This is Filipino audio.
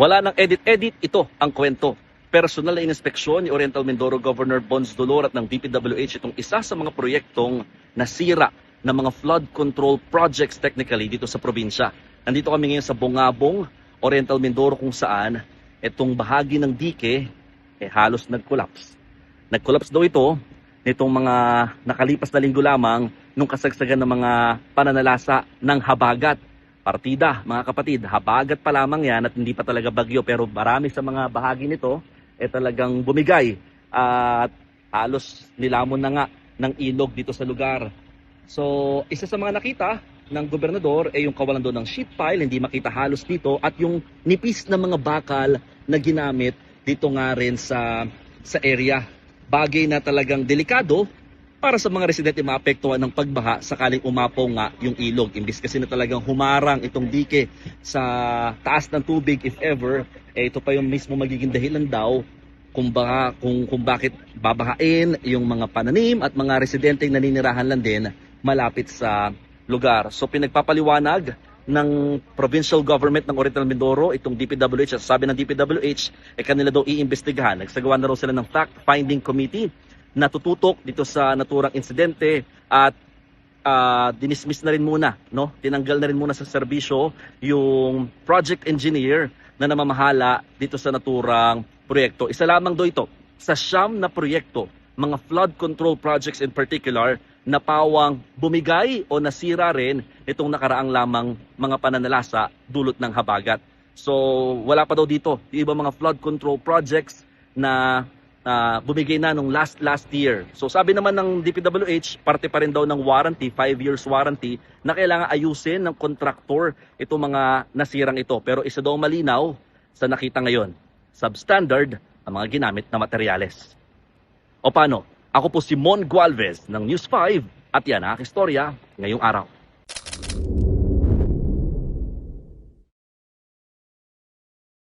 Wala nang edit-edit, ito ang kwento. Personal na inspeksyon ni Oriental Mindoro Governor Bons Dolor at ng DPWH itong isa sa mga proyektong nasira ng mga flood control projects technically dito sa probinsya. Nandito kami ngayon sa Bungabong, Oriental Mindoro kung saan itong bahagi ng dike eh, halos nag-collapse. Nag-collapse daw ito nitong mga nakalipas na linggo lamang nung kasagsagan ng mga pananalasa ng habagat. Partida, mga kapatid, habagat pa lamang yan at hindi pa talaga bagyo pero marami sa mga bahagi nito eh talagang bumigay at halos nilamon na nga ng ilog dito sa lugar. So, isa sa mga nakita ng gobernador ay yung kawalan doon ng sheet pile, hindi makita halos dito at yung nipis na mga bakal na ginamit dito nga rin sa sa area. Bagay na talagang delikado para sa mga residente maapektuhan ng pagbaha sakaling umapaw nga yung ilog. Imbis kasi na talagang humarang itong dike sa taas ng tubig if ever, eh ito pa yung mismo magiging dahilan daw kung, baka, kung, kung bakit babahain yung mga pananim at mga residenteng naninirahan lang din malapit sa lugar. So pinagpapaliwanag ng provincial government ng Oriental Mindoro, itong DPWH, at sabi ng DPWH, eh kanila daw iimbestigahan. Nagsagawa na raw sila ng fact-finding committee na tututok dito sa naturang insidente at ah, dinismiss na rin muna, no? Tinanggal na rin muna sa serbisyo yung project engineer na namamahala dito sa naturang proyekto. Isa lamang do ito sa siyam na proyekto, mga flood control projects in particular, na pawang bumigay o nasira rin itong nakaraang lamang mga pananalasa dulot ng habagat. So wala pa daw dito yung ibang mga flood control projects na na bumigay na nung last last year. So sabi naman ng DPWH, parte pa rin daw ng warranty, 5 years warranty, na kailangan ayusin ng contractor itong mga nasirang ito. Pero isa daw malinaw sa nakita ngayon, substandard ang mga ginamit na materyales. O paano? Ako po si Mon Gualvez ng News 5 at yan ang istorya ngayong araw.